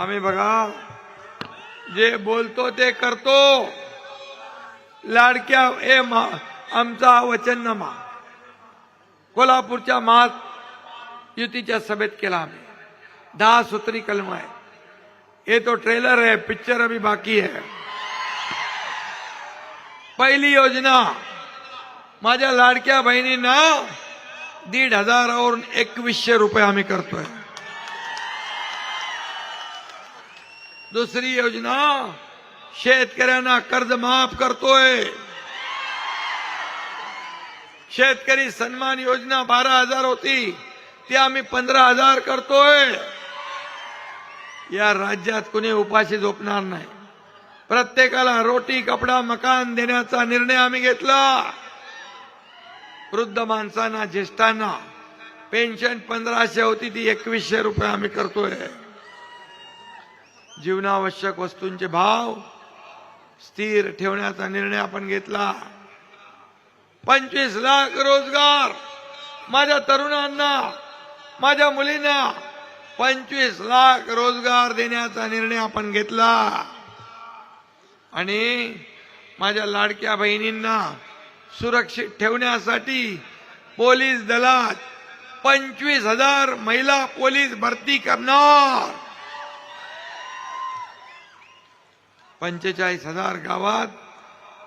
आम्ही बघा जे बोलतो ते करतो। लाडक्या, ए मा, आमचा वचननामा कोल्हापूरच्या महात युतीच्या सभेत आम्ही। दहा सूत्री कलम आहे ये तो ट्रेलर है पिक्चर अभी बाकी है पहिली योजना, माझ्या लाडक्या बहिणींना दीड हजारावरून एकवीसशे रुपये आम्ही करतोय। दुसरी योजना शेतकऱ्यांना कर्ज माफ करतोय. शेतकरी सन्मान योजना बारा हजार होती ती आम्ही पंधरा हजार करतोय. या राज्यात कुणी उपाशी झोपणार नाही. प्रत्येकाला रोटी कपडा मकान देण्याचा निर्णय आम्ही घेतला. वृद्ध माणसांना ज्येष्ठांना पेन्शन पंधराशे होती ती एकवीसशे रुपये आम्ही करतोय. जीवनावश्यक वस्तूंचे भाव स्थिर ठेवण्याचा निर्णय आपण घेतला. पंचवीस लाख रोजगार माझ्या तरुणांना माझ्या मुलींना पंचवीस लाख रोजगार देण्याचा निर्णय आपण घेतला. आणि माझ्या लाडक्या बहिणींना सुरक्षित ठेवण्यासाठी पोलीस दलात पंचवीस हजार महिला पोलीस भरती करणार. पंचेचाळीस हजार गावात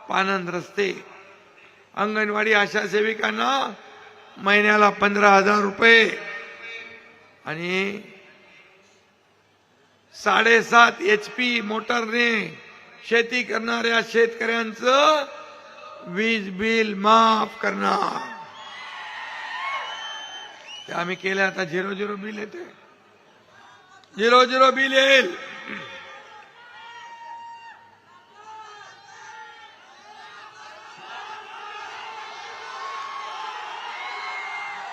पानंद रस्ते. अंगणवाडी आशा सेविकांना महिन्याला पंधरा हजार रुपये. आणि साडेसात एच पी मोटरने शेती करणाऱ्या शेतकऱ्यांचं वीज बिल माफ करणार. ते आम्ही केलं आता झिरो झिरो बिल येते झिरो झिरो बिल येईल.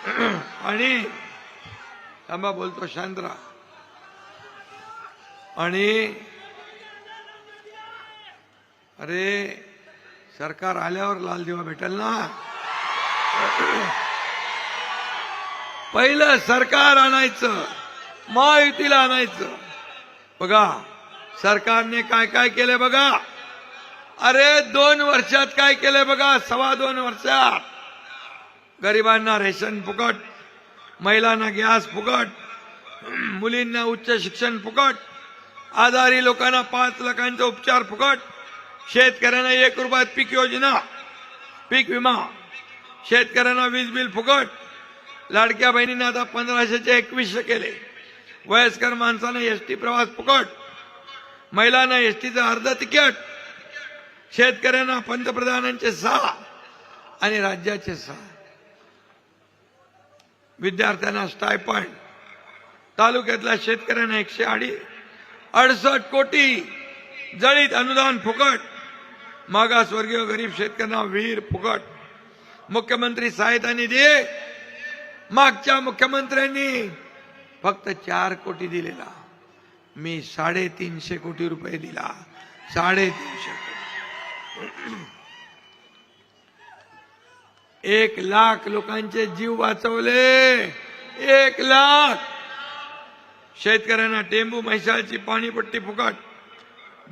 आणि थांबा बोलतो शांतरा आणि अरे सरकार आल्यावर लाल दिवा भेटेल ना? पहिलं सरकार आणायचं महायुतीला आणायचं. बघा सरकारने काय काय केलं बघा. अरे दोन वर्षात काय केलंय बघा सव्वा दोन वर्षात. गरिबांना रेशन फुकट महिलांना गॅस फुकट मुलींना उच्च शिक्षण फुकट आजारी लोकांना पाच लाखांचा उपचार फुकट शेतकऱ्यांना एक रुपयात पीक योजना पीक विमा शेतकऱ्यांना वीज बिल फुकट. लाडक्या बहिणींना आता पंधराशेचे एकवीसशे केले. वयस्कर माणसांना एसटी प्रवास फुकट. महिलांना एसटीचं अर्ध तिकीट. शेतकऱ्यांना पंतप्रधानांचे सहा आणि राज्याचे सहा. विद्यार्थ्यांना स्टायपंड तालुक्यातल्या शेतकऱ्यांना एकशे अडी अडसष्ट कोटी जळीत अनुदान फुकट. मागासवर्गीय गरीब शेतकऱ्यांना विहीर फुकट. मुख्यमंत्री सहायता निधी. मागच्या मुख्यमंत्र्यांनी फक्त चार कोटी दिलेला. मी साडेतीनशे कोटी रुपये दिला. साडेतीनशे कोटी. एक लाख लोकांचे जीव वाचवले. एक लाख. शेतकऱ्यांना टेंबू म्हैसाळची पाणीपट्टी फुकट.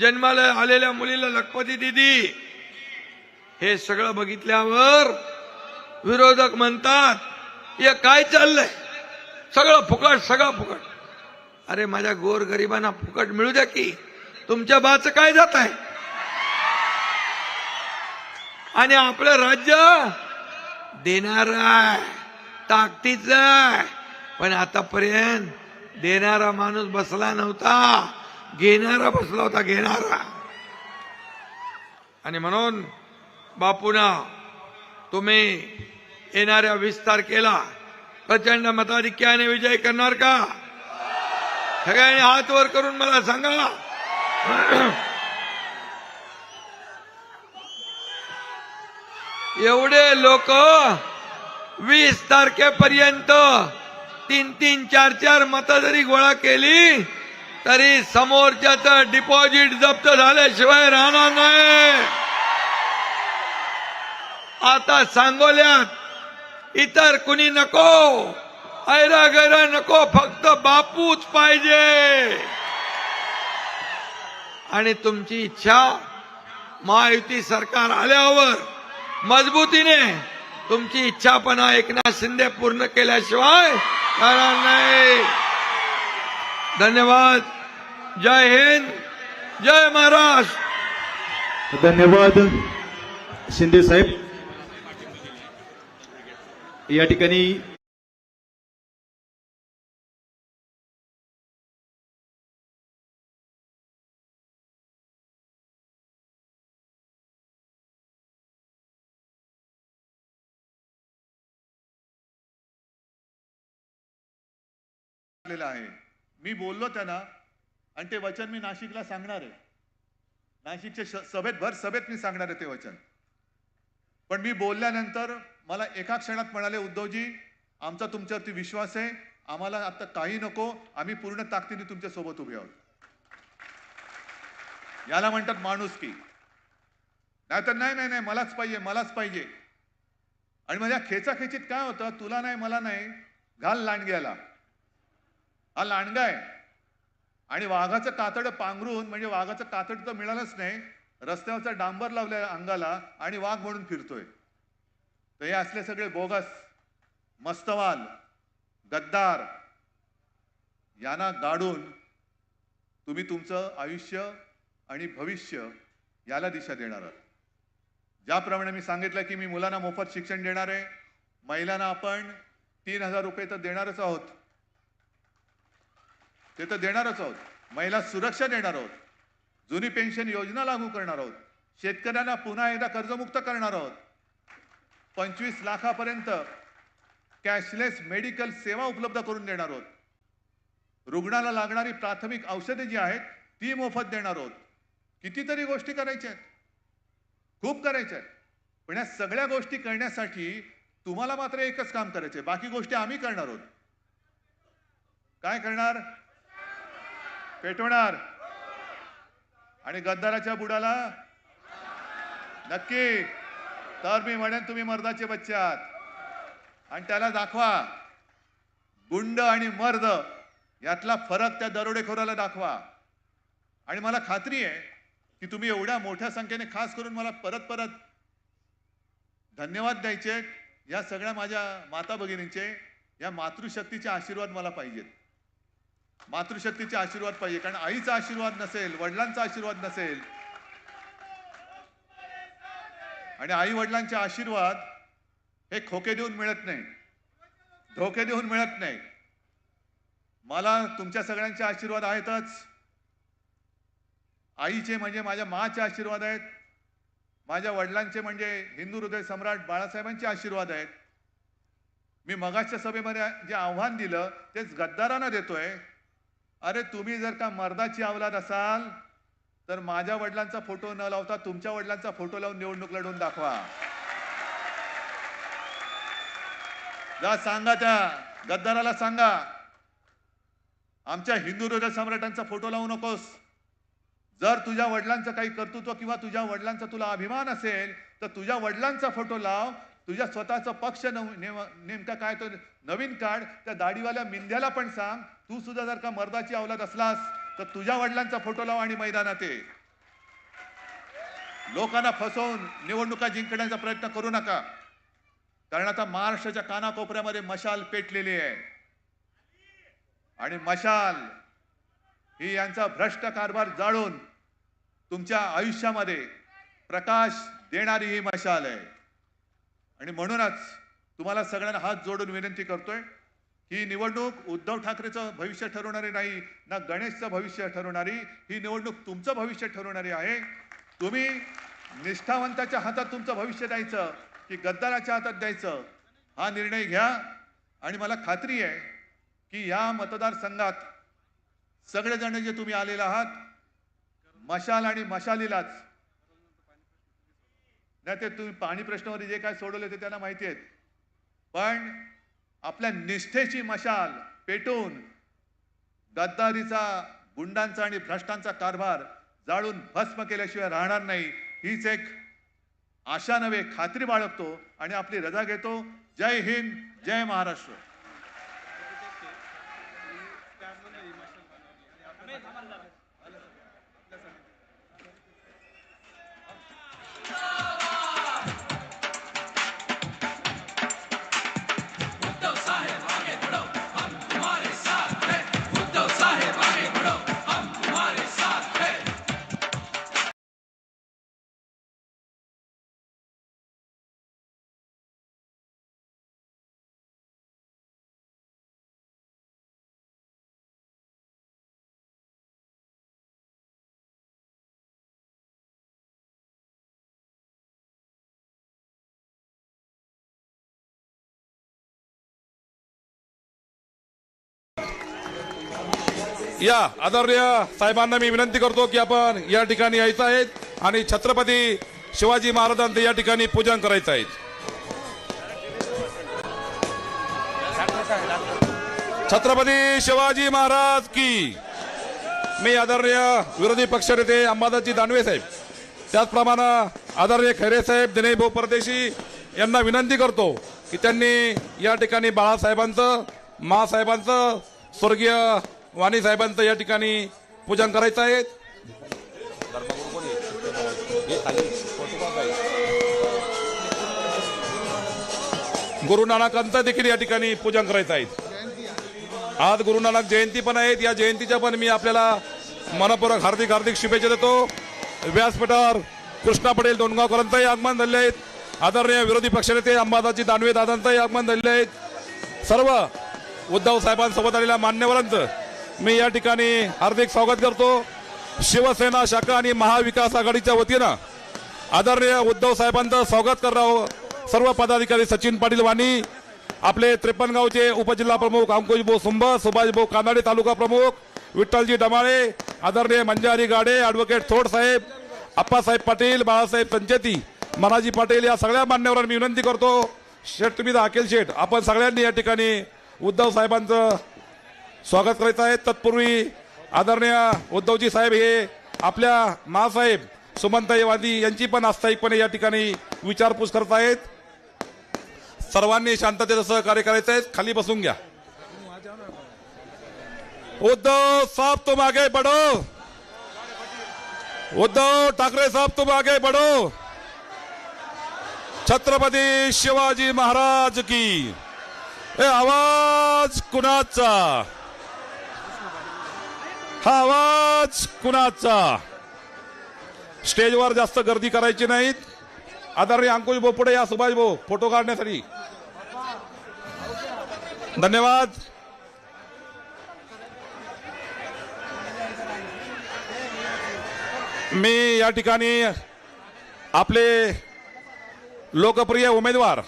जन्माला आलेल्या मुलीला लखपती दिदी. हे सगळं बघितल्यावर विरोधक म्हणतात हे काय चाललंय? सगळं फुकट सगळं फुकट. अरे माझ्या गोर गरिबांना फुकट मिळू द्या की. तुमच्या बाच काय जात आहे? आणि आपलं राज्य देणार ताकदीच पण आतापर्यंत देणारा माणूस बसला नव्हता. घेणारा बसला होता घेणारा. आणि म्हणून बापूना तुम्ही येणाऱ्या वीस तारखेला प्रचंड मताधिक्याने विजय करणार का? सगळ्यांनी हात वर करून मला सांगा. एवढे लोक वीस तारखेपर्यंत तीन तीन चार चार मत जरी गोळा केली तरी समोरच्याच डिपॉझिट जप्त झाल्याशिवाय राहणार नाही. आता सांगोल्यात इतर कुणी नको ऐरा गैरा नको फक्त बापूच पाहिजे. आणि तुमची इच्छा महायुती सरकार आल्यावर मजबूतीने तुमची इच्छापणा एकनाथ शिंदे पूर्ण केल्याशिवाय राहणार नाही. धन्यवाद. जय हिंद. जय महाराष्ट्र. धन्यवाद शिंदे साहेब. या ठिकाणी टाकलेलं आहे. मी बोललो त्यांना आणि ते वचन मी नाशिकला सांगणार आहे. नाशिकच्या सभेत भर सभेत मी सांगणार आहे ते वचन. पण मी बोलल्यानंतर मला एका क्षणात म्हणाले उद्धवजी आमचा तुमच्यावरती विश्वास आहे. आम्हाला आता काही नको. आम्ही पूर्ण ताकदीने तुमच्यासोबत उभे आहोत. याला म्हणतात माणूस की. नाही तर नाही नाही नाही मलाच पाहिजे मलाच पाहिजे. आणि माझ्या खेचाखेचीत काय होतं? तुला नाही मला नाही. घाल लांडग्याला. हा लांडगा आहे. आणि वाघाचं कातड पांघरून म्हणजे वाघाचं कातड तर मिळालंच नाही रस्त्यावरचा डांबर लावलाय अंगाला आणि वाघ म्हणून फिरतोय. तर हे असले सगळे बोगस मस्तवाल गद्दार यांना गाडून तुम्ही तुमचं आयुष्य आणि भविष्य याला दिशा देणार आहात. ज्याप्रमाणे मी सांगितलं की मी मुलांना मोफत शिक्षण देणार आहे महिलांना आपण तीन हजार रुपये तर देणारच आहोत ते तर देणारच आहोत. महिला सुरक्षा देणार आहोत. जुनी पेन्शन योजना लागू करणार आहोत. शेतकऱ्यांना पुन्हा एकदा कर्जमुक्त करणार आहोत. पंचवीस लाखापर्यंत कॅशलेस मेडिकल सेवा उपलब्ध करून देणार आहोत. रुग्णाला लागणारी प्राथमिक औषधे जी आहेत ती मोफत देणार आहोत. कितीतरी गोष्टी करायच्या आहेत. खूप करायच्या आहेत. पण या सगळ्या गोष्टी करण्यासाठी तुम्हाला मात्र एकच काम करायचे बाकी गोष्टी आम्ही करणार आहोत. काय करणार? पेटवणार. आणि गद्दाराच्या बुडाला? नक्की. तर मी म्हणेन तुम्ही मर्दाचे बच्चे आहात. आणि त्याला दाखवा. गुंड आणि मर्द यातला फरक त्या दरोडेखोराला दाखवा. आणि मला खात्री आहे की तुम्ही एवढ्या मोठ्या संख्येने खास करून मला परत परत धन्यवाद द्यायचे. या सगळ्या माझ्या माता भगिनींचे या मातृशक्तीचे आशीर्वाद मला पाहिजेत. मातृशक्तीचे आशीर्वाद पाहिजे कारण आईचा आशीर्वाद नसेल वडिलांचा आशीर्वाद नसेल. आणि आई वडिलांचे आशीर्वाद हे खोके देऊन मिळत नाही धोके देऊन मिळत नाही. मला तुमच्या सगळ्यांचे आशीर्वाद आहेतच. आईचे म्हणजे माझ्या माचे आशीर्वाद आहेत. माझ्या वडिलांचे म्हणजे हिंदू हृदय सम्राट बाळासाहेबांचे आशीर्वाद आहेत. मी मगाच्या सभेमध्ये जे आव्हान दिलं तेच गद्दारांना देतोय. अरे तुम्ही जर का मर्दाची अवलाद असाल तर माझ्या वडिलांचा फोटो न लावता तुमच्या वडिलांचा फोटो लावून निवडणूक लढवून दाखवा. जा सांगा त्या गद्दाराला सांगा आमच्या हिंदू हृदय सम्राटांचा फोटो लावू नकोस. जर तुझ्या वडिलांचं काही कर्तृत्व किंवा तुझ्या वडिलांचा तुला अभिमान असेल तर तुझ्या वडिलांचा फोटो लाव. तुझ्या स्वतःचा पक्ष नेम- नेमका काय तो नवीन काढ. त्या दाढीवाल्या मिंद्याला पण सांग. तू सुद्धा जर का मर्दाची अवलाद असलास तर तुझ्या वडिलांचा फोटो लाव आणि मैदानात. ये लोकांना फसवून निवडणुका जिंकण्याचा प्रयत्न करू नका. कारण आता महाराष्ट्राच्या कानाकोपऱ्यामध्ये मशाल पेटलेली आहे. आणि मशाल ही यांचा भ्रष्ट कारभार जाळून तुमच्या आयुष्यामध्ये प्रकाश देणारी ही मशाल आहे. आणि म्हणूनच तुम्हाला सगळ्यांना हात जोडून विनंती करतोय ही निवडणूक उद्धव ठाकरेचं भविष्य ठरवणारी नाही ना गणेशचं भविष्य ठरवणारी ही निवडणूक तुमचं भविष्य ठरवणारी आहे. तुम्ही निष्ठावंताच्या हातात तुमचं भविष्य द्यायचं की गद्दाराच्या हातात द्यायचं हा निर्णय घ्या. आणि मला खात्री आहे की या मतदारसंघात सगळेजण जे तुम्ही आलेले आहात मशाल आणि मशालीलाच नाही ते तुम्ही पाणी प्रश्नावर जे काय सोडवले ते त्यांना माहिती आहेत. पण आपल्या निष्ठेची मशाल पेटून गद्दारीचा गुंडांचा आणि भ्रष्टांचा कारभार जाळून भस्म केल्याशिवाय राहणार नाही हीच एक आशा नव्हे खात्री बाळगतो आणि आपली रजा घेतो. जय हिंद जय महाराष्ट्र. या आदरणीय साहेबांना मी विनंती करतो की आपण या ठिकाणी यायचं आहे आणि छत्रपती शिवाजी महाराजांचं या ठिकाणी पूजन करायचं आहे. छत्रपती शिवाजी महाराज की. मी आदरणीय विरोधी पक्षनेते अंबादाजी दानवे साहेब त्याचप्रमाणे आदरणीय खैरे साहेब दिनेश भाऊ परदेशी यांना विनंती करतो की त्यांनी या ठिकाणी बाळासाहेबांचं मासाहेबांचं स्वर्गीय वाणी साहेबांचं या ठिकाणी पूजन करायचं आहे. गुरु नानकांचं देखील या ठिकाणी पूजन करायचं आहे. आज गुरु नानक जयंती पण आहेत. या जयंतीच्या पण मी आपल्याला मनपूर्वक हार्दिक हार्दिक शुभेच्छा देतो. व्यासपीठावर कृष्णा पटेल दोनगावकरांचंही आगमन झाले आहेत आदरणीय विरोधी पक्षनेते अंबादाजी दानवे दादांचंही आगमन झालेले आहेत सर्व उद्धव साहेबांसोबत आलेल्या मान्यवरांचं मी या ठिकाणी हार्दिक स्वागत करतो. शिवसेना शाखा आणि महाविकास आघाडीच्या वतीनं आदरणीय उद्धव साहेबांचं स्वागत करणार सर्व पदाधिकारी सचिन पाटील वाणी आपले त्रेपनगावचे उपजिल्हा प्रमुख अंकुश भाऊ सुंब सुभाष भाऊ कानाडे तालुका प्रमुख विठ्ठलजी डमाळे आदरणीय मंजारी गाडे ॲडव्होकेट थोड साहेब अप्पासाहेब पाटील बाळासाहेब पंचेती मनाजी पाटील या सगळ्या मान्यवरांना मी विनंती करतो. शेठ तुम्ही अखिल शेठ आपण सगळ्यांनी या ठिकाणी उद्धव साहेबांचं स्वागत करायचं आहे तत्पूर्वी आदरणीय उद्धवजी साहेब हे आपल्या मासाहेब सुमनताई वादी यांची पण आस्थायिकपणे या ठिकाणी विचारपूस करत आहेत. सर्वांनी शांततेचं सहकार्य करायचं आहे. खाली बसून घ्या. उद्धव साहब तुम आगे बढ़ो उद्धव ठाकरे साहब तुम आगे बढ़ो छत्रपती शिवाजी महाराज की. ए आवाज कुणाचा? हा आवाज कुणाचा? स्टेजवर जास्त गर्दी करायची नाहीत. आदरणीय अंकुश भाऊ पुढे या सुभाष भाऊ फोटो काढण्यासाठी. धन्यवाद. मी या ठिकाणी आपले लोकप्रिय उमेदवार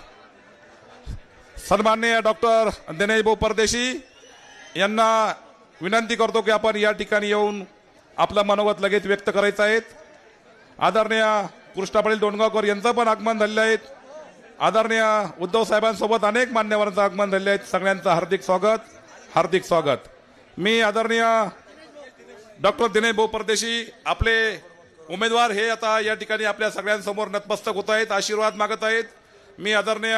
सन्माननीय डॉक्टर दिनेश भाऊ परदेशी यांना विनंती करतो की आपण या ठिकाणी येऊन आपलं मनोगत लगेच व्यक्त करायचं आहेत आदरणीय कृष्णा पाटील दोंडगावकर यांचं पण आगमन झालेलं आहे. आदरणीय उद्धव साहेबांसोबत अनेक मान्यवरांचं आगमन झालेलं आहे. सगळ्यांचं हार्दिक स्वागत. हार्दिक स्वागत. मी आदरणीय डॉक्टर दिनेश भाऊ परदेशी आपले उमेदवार हे आता या ठिकाणी आपल्या सगळ्यांसमोर नतमस्तक होत आहेत आशीर्वाद मागत आहेत. मी आदरणीय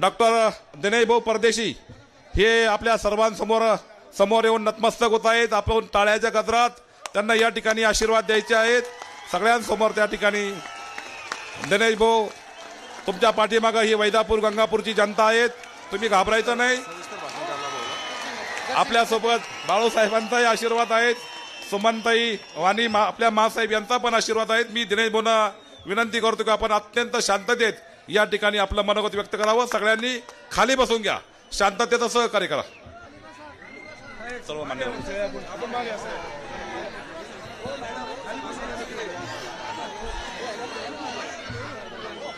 डॉक्टर दिनेश भाऊ परदेशी हे आपल्या सर्वांसमोर समोर येऊन नतमस्तक होत आहेत. आपण टाळ्याच्या गजरात त्यांना या ठिकाणी आशीर्वाद द्यायचे आहेत. सगळ्यांसमोर त्या ठिकाणी दिनेश भाऊ तुमच्या पाठीमागं ही वैदापूर गंगापूरची जनता आहेत. तुम्ही घाबरायचं नाही. आपल्यासोबत बाळूसाहेबांचाही आशीर्वाद आहेत. सुमनताई वाणी मा आपल्या मासाहेब यांचा पण आशीर्वाद आहेत. मी दिनेश भाऊना विनंती करतो की आपण अत्यंत शांततेत या ठिकाणी आपलं मनोगत व्यक्त करावं. सगळ्यांनी खाली बसून घ्या. शांततेचं सहकार्य करा. सर्व मान्य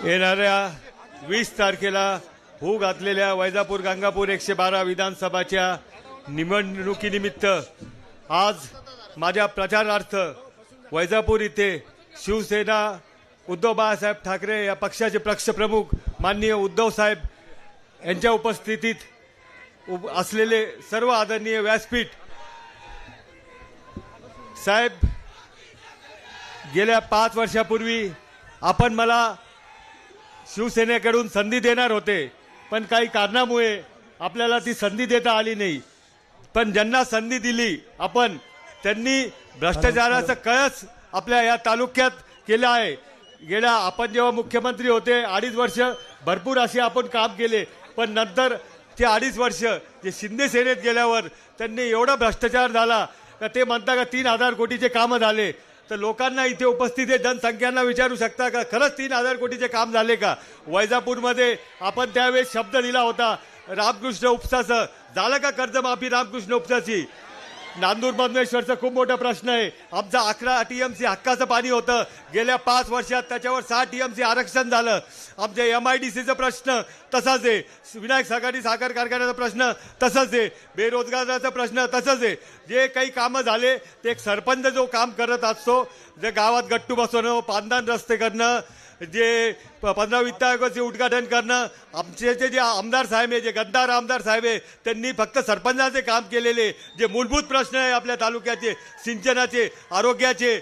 येणाऱ्या वीस तारखेला होऊ घातलेल्या वैजापूर गंगापूर एकशे बारा विधानसभाच्या निवडणुकीनिमित्त आज माझ्या प्रचारार्थ वैजापूर इथे शिवसेना उद्धव बाळासाहेब ठाकरे या पक्षाचे पक्षप्रमुख माननीय उद्धव साहेब यांच्या उपस्थितीत उप- असलेले सर्व आदरणीय व्यासपीठ साहेब गेल्या पाच वर्षापूर्वी आपण मला शिवसेनेकडून संधी देणार होते पण काही कारणामुळे आपल्याला ती संधी देता आली नाही. पण ज्यांना संधी दिली आपण त्यांनी भ्रष्टाचाराचा कळस आपल्या या तालुक्यात केला आहे. गेल्या आपण जेव्हा मुख्यमंत्री होते अडीच वर्ष भरपूर असे आपण काम केले. पण नंतर ते अडीच वर्ष जे शिंदे सेनेत गेल्यावर त्यांनी एवढा भ्रष्टाचार झाला का ते म्हणता का तीन हजार कोटीचे कामं झाले. तर लोकांना इथे उपस्थित आहे जनसंख्यांना विचारू शकता का? खरंच तीन हजार कोटीचे काम झाले का? वैजापूरमध्ये आपण त्यावेळेस शब्द दिला होता रामकृष्ण उपसाचं. झालं का कर्जमाफी रामकृष्ण उपसाची? नांदूर मधमेश्वरचा खूप मोठा प्रश्न आहे. आमचा अकरा टीएमसी हक्काचं पाणी होतं. गेल्या पाच वर्षात त्याच्यावर सहा टीएमसी आरक्षण झालं. आमच्या एम आय डी सीचा प्रश्न तसाच आहे. विनायक सहकारी साखर कारखान्याचा प्रश्न तसंच आहे. बेरोजगाराचा प्रश्न तसंच आहे. जे काही कामं झाले ते एक सरपंच जो काम करत असतो जे गावात गट्टू बसवणं पानदान रस्ते करणं जे प- पंधरा वित्त आयोगाचे उद्घाटन करणं आमचे जे जे आमदार साहेब आहे जे गद्दार आमदार साहेब आहे त्यांनी फक्त सरपंचाचे काम केलेले जे मूलभूत प्रश्न आहे आपल्या तालुक्याचे सिंचनाचे आरोग्याचे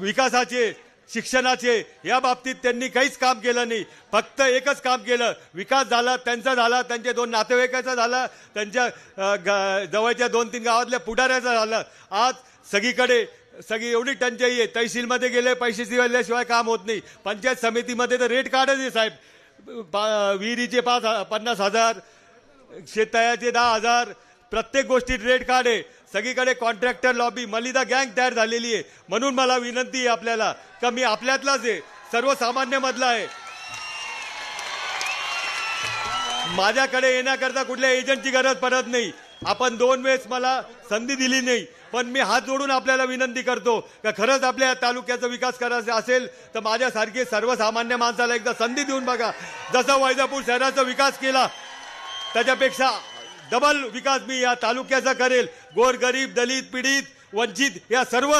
विकासाचे शिक्षणाचे या बाबतीत त्यांनी काहीच काम केलं नाही. फक्त एकच काम केलं. विकास झाला त्यांचा झाला त्यांच्या दोन नातेवाईकाचा झाला त्यांच्या ग- जवळच्या दोन तीन गावातल्या पुढाऱ्याचा झालं. आज सगळीकडे सगळी एवढी टंचाई आहे. तहसीलमध्ये गेले पैसे दिल्याशिवाय काम होत नाही. पंचायत समितीमध्ये तर रेट काढत आहे साहेब. पा- विहिरीचे पाच पन्नास हजार शेततळ्याचे दहा हजार प्रत्येक गोष्टीत रेट कार्ड आहे सगळीकडे कॉन्ट्रॅक्टर लॉबी मलिदा गँग तयार झालेली आहे. म्हणून मला विनंती आहे आपल्याला. का मी आपल्यातलाच आहे. सर्वसामान्यमधला आहे. माझ्याकडे येण्याकरता कुठल्या एजंटची गरज पडत नाही. आपण दोन वेळेस मला संधी दिली नाही. पण मी हात जोडून आपल्याला विनंती करतो का खरंच आपल्या तालुक्याचा विकास करायचा असेल तर माझ्यासारखी सर्वसामान्य माणसाला एकदा संधी देऊन बघा. जसा वैजापूर शहराचा विकास केला त्याच्यापेक्षा डबल विकास मी या तालुक्याचा करेल. गोरगरीब दलित पीडित वंचित या सर्व